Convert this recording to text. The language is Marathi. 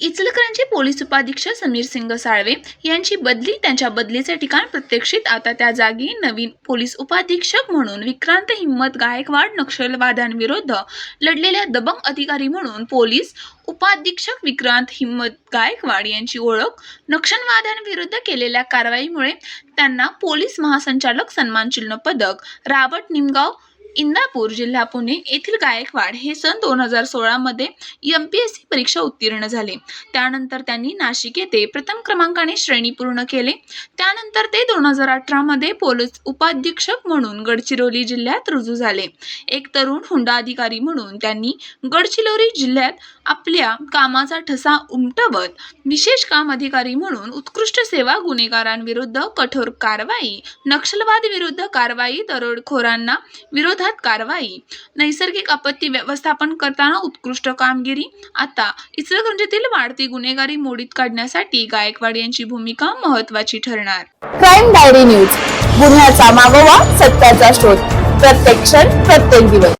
इचलकरंजी पोलीस उपाधीक्षक समीर सिंग साळवे यांची बदली त्यांच्या बदलीचे ठिकाण प्रत्यक्षित. आता त्या जागी नवीन पोलीस उपाधीक्षक म्हणून विक्रांत हिम्मत गायकवाड नक्षलवाद्यांविरुद्ध लढलेल्या दबंग अधिकारी म्हणून पोलीस उपाधीक्षक विक्रांत हिम्मत गायकवाड यांची ओळख नक्षलवाद्यांविरुद्ध केलेल्या कारवाईमुळे त्यांना पोलीस महासंचालक सन्मान चिन्ह पदक राबट निमगाव इंदापूर जिल्हा पुणे येथील गायकवाड हे सन दोन हजार सोळामध्ये एम पी एस सी परीक्षा उत्तीर्ण झाले. त्यानंतर त्यांनी नाशिक येथे प्रथम क्रमांकाने श्रेणी पूर्ण केले. त्यानंतर ते दोन हजार अठरामध्ये पोलीस उपाधीक्षक म्हणून गडचिरोली जिल्ह्यात रुजू झाले. एक तरुण हुंडा अधिकारी म्हणून त्यांनी गडचिरोली जिल्ह्यात आपल्या कामाचा ठसा उमटवत विशेष काम अधिकारी म्हणून उत्कृष्ट सेवा गुन्हेगारांविरुद्ध कठोर कारवाई नक्षलवाद विरुद्ध कारवाई दरोडखोरांना विरोध विरोधात कारवाई. नैसर्गिक आपत्ती व्यवस्थापन करताना उत्कृष्ट कामगिरी. आता इचलकरंजीतील वाढती गुन्हेगारी मोडीत काढण्यासाठी गायकवाड यांची भूमिका महत्वाची ठरणार. Crime diary news. गुन्ह्याचा मागोवा सत्याचा शोध. प्रत्येक क्षण प्रत्येक दिवस.